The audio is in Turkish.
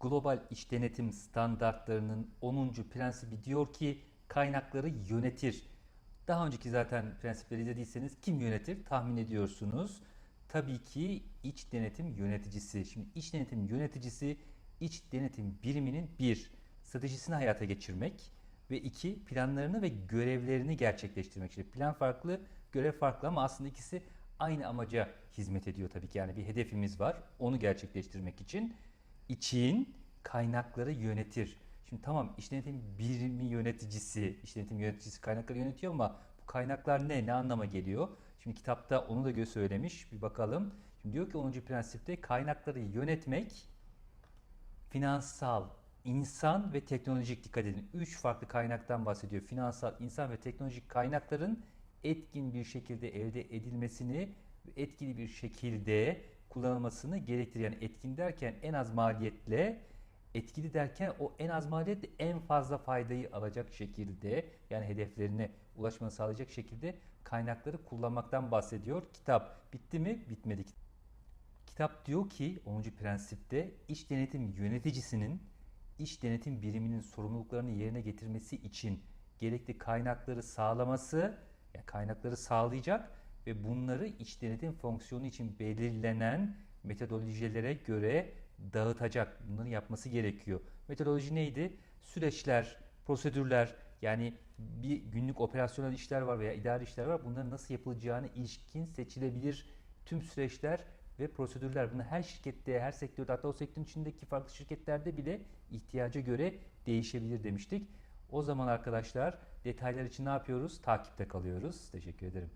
Global iç denetim standartlarının 10. prensibi diyor ki kaynakları yönetir. Daha önceki zaten prensipleri izlediyseniz kim yönetir tahmin ediyorsunuz. Tabii ki iç denetim yöneticisi. Şimdi iç denetim yöneticisi iç denetim biriminin bir stratejisini hayata geçirmek ve iki planlarını ve görevlerini gerçekleştirmek. Şimdi plan farklı, görev farklı ama aslında ikisi aynı amaca hizmet ediyor tabii ki. Yani bir hedefimiz var. Onu gerçekleştirmek için için kaynakları yönetir. Şimdi tamam iş denetim birimi yöneticisi, iş denetim yöneticisi kaynakları yönetiyor ama bu kaynaklar ne? Ne anlama geliyor? Şimdi kitapta onu da gö söylemiş. Bir bakalım. Şimdi diyor ki 10. prensipte kaynakları yönetmek finansal, insan ve teknolojik dikkat edin. Üç farklı kaynaktan bahsediyor. Finansal, insan ve teknolojik kaynakların etkin bir şekilde elde edilmesini etkili bir şekilde kullanılmasını gerektirir. Yani etkin derken en az maliyetle, etkili derken o en az maliyetle en fazla faydayı alacak şekilde yani hedeflerine ulaşmanı sağlayacak şekilde kaynakları kullanmaktan bahsediyor. Kitap bitti mi? Bitmedi. Kitap diyor ki 10. prensipte iş denetim yöneticisinin iş denetim biriminin sorumluluklarını yerine getirmesi için gerekli kaynakları sağlaması, yani kaynakları sağlayacak ve bunları iç denetim fonksiyonu için belirlenen metodolojilere göre dağıtacak. Bunları yapması gerekiyor. Metodoloji neydi? Süreçler, prosedürler, yani bir günlük operasyonel işler var veya idari işler var. Bunların nasıl yapılacağını ilişkin seçilebilir tüm süreçler ve prosedürler. Bunu her şirkette, her sektörde hatta o sektörün içindeki farklı şirketlerde bile ihtiyaca göre değişebilir demiştik. O zaman arkadaşlar detaylar için ne yapıyoruz? Takipte kalıyoruz. Teşekkür ederim.